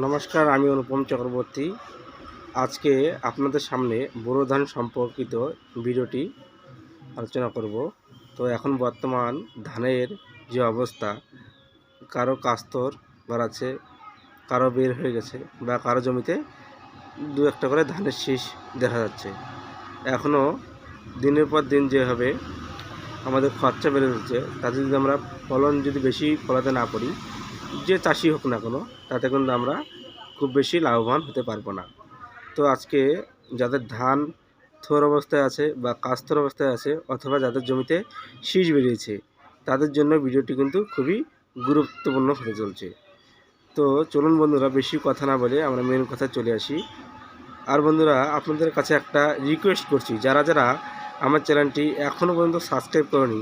নমস্কার, আমি অনুপম চক্রবর্তী। আজকে আপনাদের সামনে বোরো ধান সম্পর্কিত ভিডিওটি আলোচনা করব। তো এখন বর্তমান ধানের যে অবস্থা, কারও কাস্তর বাড়াচ্ছে, কারও বের হয়ে গেছে বা কারও জমিতে দু একটা করে ধানের শীষ দেখা যাচ্ছে। এখনও দিনের পর দিন যেভাবে আমাদের খরচা বেড়ে যাচ্ছে তাতে যদি আমরা ফলন যদি বেশি ফলাতে না পারি যে চাষি হোক না কোনো, তাতে কিন্তু আমরা খুব বেশি লাভবান হতে পারব না। তো আজকে যাদের ধান থোর অবস্থায় আছে বা কাস্তর অবস্থায় আছে অথবা যাদের জমিতে শীষ বেরিয়েছে, তাদের জন্য ভিডিওটি কিন্তু খুবই গুরুত্বপূর্ণ হতে চলছে। তো চলুন বন্ধুরা, বেশি কথা না বলে আমরা মেন কথায় চলে আসি। আর বন্ধুরা, আপনাদের কাছে একটা রিকোয়েস্ট করছি। যারা যারা আমার চ্যানেলটি এখনও পর্যন্ত সাবস্ক্রাইব করেনি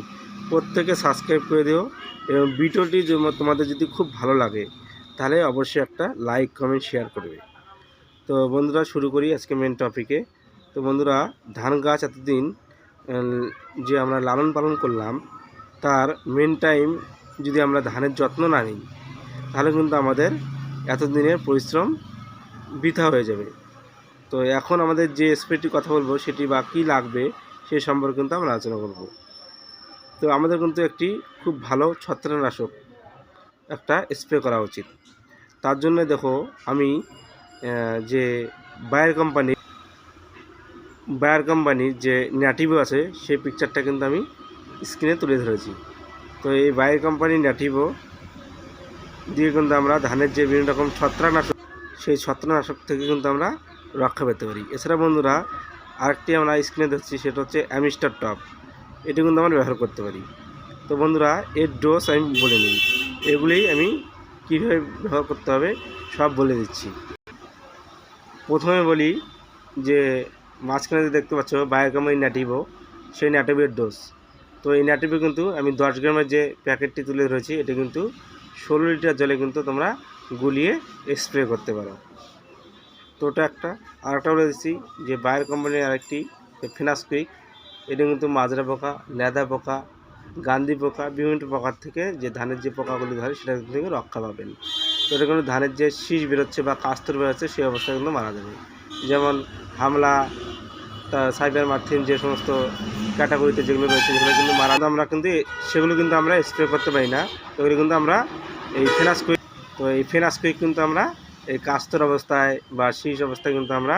প্রত্যেকে সাবস্ক্রাইব করে দিও এবং ভিডিওটি তোমাদের যদি খুব ভালো লাগে, তাহলে অবশ্যই একটা লাইক কমেন্ট শেয়ার করবে। তো বন্ধুরা, শুরু করি আজকে মেন টপিকে তো বন্ধুরা, ধান গাছ এতদিন যে আমরা লালন পালন করলাম, তার মেন টাইম যদি আমরা ধানের যত্ন না নিই, তাহলে কিন্তু আমাদের এতদিনের পরিশ্রম বৃথা হয়ে যাবে। তো এখন আমাদের যে স্প্রেটির কথা বলব, সেটি বা কী লাগবে, সে সম্পর্কে কিন্তু আমরা আলোচনা করব। তো আমাদের কিন্তু একটি খুব ভালো ছত্রনাশক একটা স্প্রে করা উচিত। তার জন্য দেখো আমি যে বায়ার কোম্পানি, বায়ার কোম্পানির যে ন্যাটিভো আছে, সেই পিকচারটা কিন্তু আমি স্ক্রিনে তুলে ধরেছি। তো এই বায়ার কোম্পানির ন্যাটিভো দিয়ে কিন্তু আমরা ধানের যে বিভিন্ন রকম ছত্রাকনাশক, সেই ছত্রাকনাশক থেকে কিন্তু আমরা রক্ষা পেতে পারি। এছাড়া বন্ধুরা, আরেকটি আমরা স্ক্রিনে দেখছি, সেটা হচ্ছে অ্যামিস্টার টপ। এটি কিন্তু আমরা ব্যবহার করতে পারি। তো বন্ধুরা, এর ডোজ আমি বলে নিই। এগুলি আমি কীভাবে ব্যবহার করতে হবে সব বলে দিচ্ছি। প্রথমে বলি যে, মাঝখানে যে দেখতে পাচ্ছ বায়োকামাই ন্যাটিভো সেই ন্যাটিভের ডোজ তো এই ন্যাটিভে কিন্তু আমি দশ গ্রামের যে প্যাকেটটি তুলে ধরেছি, এটা কিন্তু ষোলো লিটার জলে কিন্তু তোমরা গুলিয়ে স্প্রে করতে পারো। তো ওটা একটা। আর একটা বলে দিচ্ছি যে বায়ার কোম্পানির আরেকটি ফিনাসকুইক এটা কিন্তু মাজরা পোকা, লেদা পোকা, গান্ধী পোকা, বিভিন্ন প্রকার থেকে যে ধানের যে পোকাগুলি ধরে সেটা থেকে রক্ষা পাবেন। তো এটা কিন্তু ধানের যে শীষ বেরোচ্ছে বা কাস্তর বেরোচ্ছে সেই অবস্থায় কিন্তু মারা যাবে। যেমন হামলা, তা সাইবার মার্থিন যে সমস্ত ক্যাটাগরিতে যেগুলো রয়েছে সেগুলো কিন্তু মারা যাবে। আমরা কিন্তু সেগুলো কিন্তু আমরা স্প্রে করতে পারি না। ওগুলো কিন্তু আমরা এই ফেনাসকুইক তো এই ফেনাসকুইক কিন্তু আমরা এই কাস্তর অবস্থায় বা শীষ অবস্থায় কিন্তু আমরা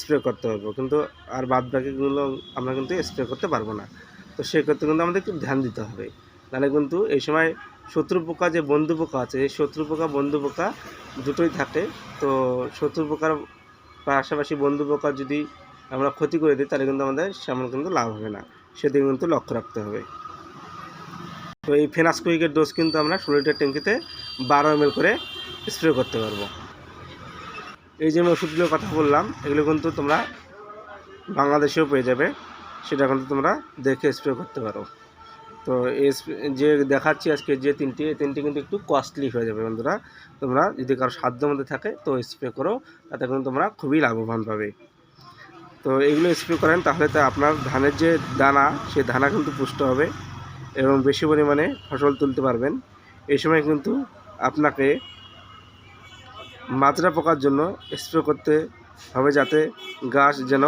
স্প্রে করতে পারব। কিন্তু আর বাদ বাকিগুলো আমরা কিন্তু স্প্রে করতে পারব না। তো সেক্ষেত্রে কিন্তু আমাদের একটু ধ্যান দিতে হবে। নাহলে কিন্তু এই সময় শত্রু পোকা যে বন্ধু পোকা আছে, এই শত্রু পোকা, বন্ধু পোকা দুটোই থাকে। তো শত্রু পোকার পাশাপাশি বন্ধু পোকা যদি আমরা ক্ষতি করে দিই, তাহলে কিন্তু আমাদের সেমন কিন্তু লাভ হবে না। সেদিকে কিন্তু লক্ষ্য রাখতে হবে। তো এই ফেনাসকুইকের ডোজ কিন্তু আমরা ষোলো লিটার ট্যাঙ্কিতে বারো এম করে স্প্রে করতে পারব। এই যে আমি ওষুধগুলোর কথা বললাম, এগুলো কিন্তু তোমরা বাংলাদেশেও পেয়ে যাবে। সেটা কিন্তু তোমরা দেখে স্প্রে করতে পারো। তো যে দেখাচ্ছি আজকে যে তিনটি, এই তিনটি কিন্তু একটু কস্টলি হয়ে যাবে বন্ধুরা। তোমরা যদি কারও সাধ্য মধ্যে থাকে, তো স্প্রে করো, তাতে কিন্তু তোমরা খুবই লাভবান পাবে। তো এগুলো স্প্রে করেন, তাহলে তো আপনার ধানের যে দানা, সেই দানা কিন্তু পুষ্ট হবে এবং বেশি পরিমাণে ফসল তুলতে পারবেন। এই সময় কিন্তু আপনাকে মাজরা পোকার জন্য স্প্রে করতে হবে যাতে গাছ যেন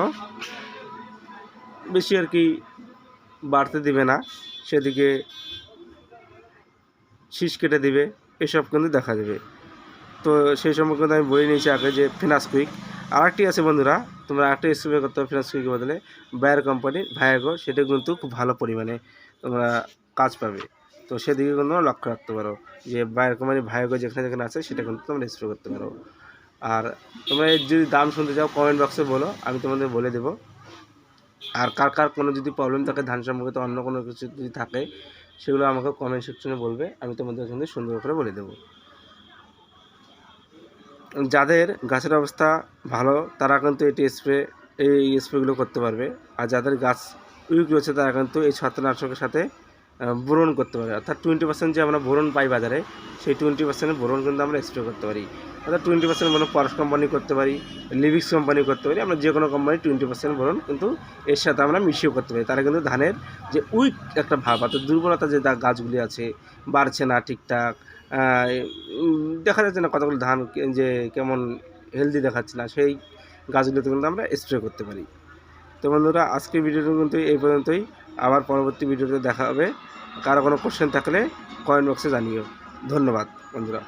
বেশি আর কি বাড়তে দিবে না, সেদিকে শীষ কেটে দিবে, এসব কিন্তু দেখা যাবে তো সেই সম্পর্কে কিন্তু আমি বলে নিয়েছি আগে যে ফিনাসকুইক আরেকটি আছে বন্ধুরা, তোমরা আরেকটা স্প্রে করতে হবে ফিনাসকুইকের বদলে। বায়ার কোম্পানির ভায়াগো সেটা কিন্তু খুব ভালো পরিমাণে তোমরা কাজ পাবে। তো সেদিকে কিন্তু লক্ষ্য রাখতে পারো যে বায়ার কোম্পানির ভায়াগো যেখানে যেখানে আছে, সেটা কিন্তু তোমরা স্প্রে করতে পারো। আর তোমরা যদি দাম শুনতে চাও কমেন্ট বক্সে বলো, আমি তোমাদের বলে দেবো। আর কার কার কোনো যদি প্রবলেম থাকে, ধান সম্পর্কিত অন্য কোনো কিছু যদি থাকে, সেগুলো আমাকে কমেন্ট সেকশনে বলবে, আমি তোমাদের কিন্তু সুন্দর করে বলে দেবো। যাদের গাছের অবস্থা ভালো, তারা কিন্তু এটি স্প্রে এই স্প্রেগুলো করতে পারবে। আর যাদের গাছ উইক রয়েছে, তারা কিন্তু এই ছত্রনাশকের সাথে বোরন করতে পারি। অর্থাৎ টোয়েন্টি পার্সেন্ট যে আমরা বোরন পাই বাজারে, সেই টোয়েন্টি পার্সেন্ট বোরন কিন্তু আমরা স্প্রে করতে পারি। অর্থাৎ টোয়েন্টি পার্সেন্ট বোরন পরশ কোম্পানি করতে পারি লিভিক্স কোম্পানি করতে পারি, আমরা যে কোনো কোম্পানি টোয়েন্টি পার্সেন্ট বোরন কিন্তু এর সাথে আমরা মিশিয়ে করতে পারি। তারা কিন্তু ধানের যে উইক একটা ভাব, অর্থাৎ দুর্বলতা যে গাছগুলি আছে, বাড়ছে না ঠিকঠাক দেখা যাচ্ছে না কতগুলো ধান যে কেমন হেলদি দেখাচ্ছে না, সেই গাছগুলোতে কিন্তু আমরা স্প্রে করতে পারি। তো বন্ধুরা, আজকের ভিডিওটা কিন্তু এই পর্যন্তই। আবার পরবর্তী ভিডিওতে দেখা হবে। কারও কোনো কোশ্চেন থাকলে কমেন্ট বক্সে জানিও। ধন্যবাদ বন্ধুরা।